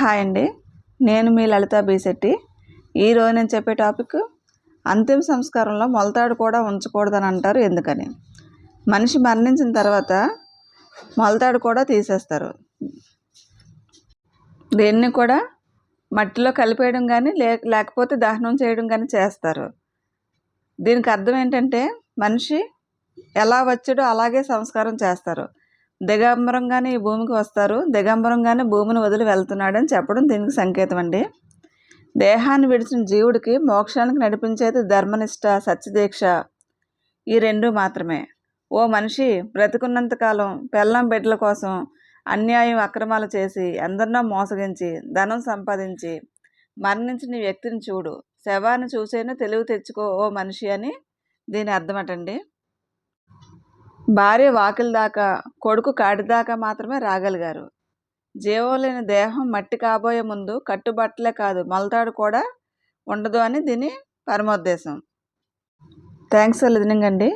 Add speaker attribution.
Speaker 1: Hi అండి. నేను మీ లలిత బీశెట్టి. ఈరోజు నేను చెప్పే టాపిక్ అంతిమ సంస్కారంలో మొలతాడు కూడా ఉంచకూడదని అంటారు ఎందుకని? మనిషి మరణించిన తర్వాత మొలతాడు కూడా తీసేస్తారు. దీన్ని కూడా మట్టిలో కలిపేయడం కానీ లే లేకపోతే దహనం చేయడం కానీ చేస్తారు. దీనికి అర్థం ఏంటంటే మనిషి ఎలా వచ్చాడో అలాగే సంస్కారం చేస్తారు. దిగంబరంగానే ఈ భూమికి వస్తారు. దిగంబరంగానే భూమిని వదిలి వెళ్తున్నాడని చెప్పడం దీనికి సంకేతం అండి. దేహాన్ని విడిచిన జీవుడికి మోక్షానికి నడిపించేది ధర్మనిష్ట సత్యదీక్ష. ఈ రెండు మాత్రమే. ఓ మనిషి బ్రతికున్నంతకాలం పెళ్ళం బిడ్డల కోసం అన్యాయం అక్రమాలు చేసి ఎందరినో మోసగించి ధనం సంపాదించి మరణించిన వ్యక్తిని చూడు. శవాన్ని చూసేనే తెలివి తెచ్చుకో ఓ మనిషి అని దీని అర్థమటండి. భార్య వాకిలి దాకా కొడుకు కాడి దాకా మాత్రమే రాగలిగారు. జీవం లేని దేహం మట్టి కాబోయే ముందు కట్టుబట్టలే కాదు మలతాడు కూడా ఉండదు అని దీని పరమోద్దేశం. థ్యాంక్స్ ఫర్ లిజనింగ్ అండి.